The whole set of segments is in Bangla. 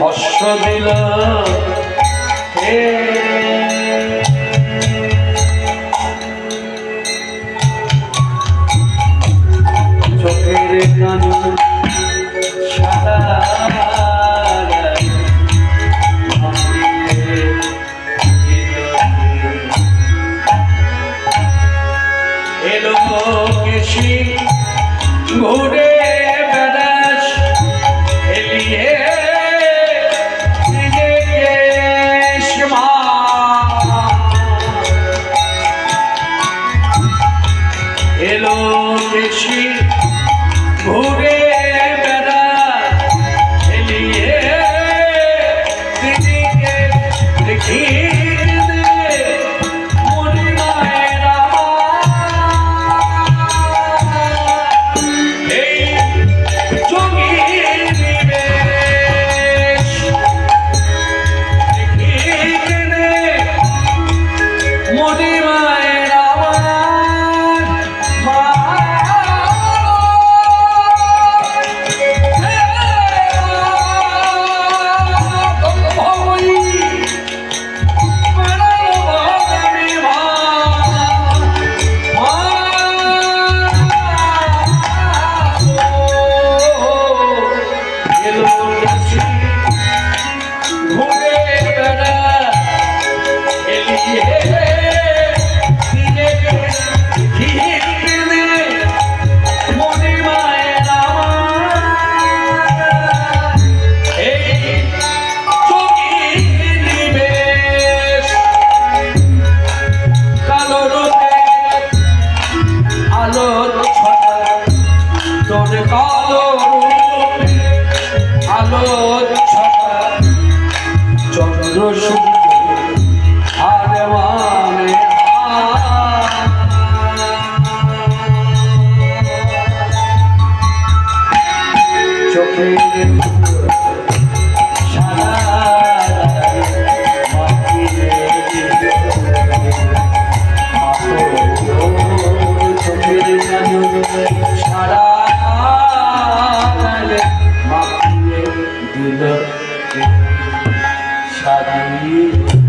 হস্য দিল। চোখের কানু সাদা। এলো কেশি ঘুরে এলো বেশি ঘুরে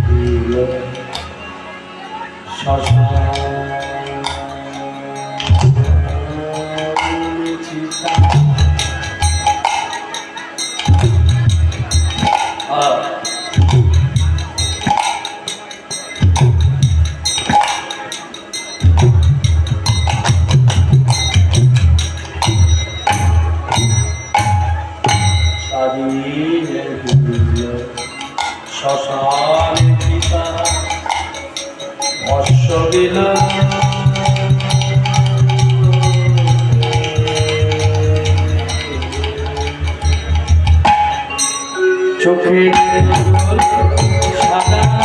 দিল শশা শ্মশানে পিতা অশ্ববিলা চোখের সাদা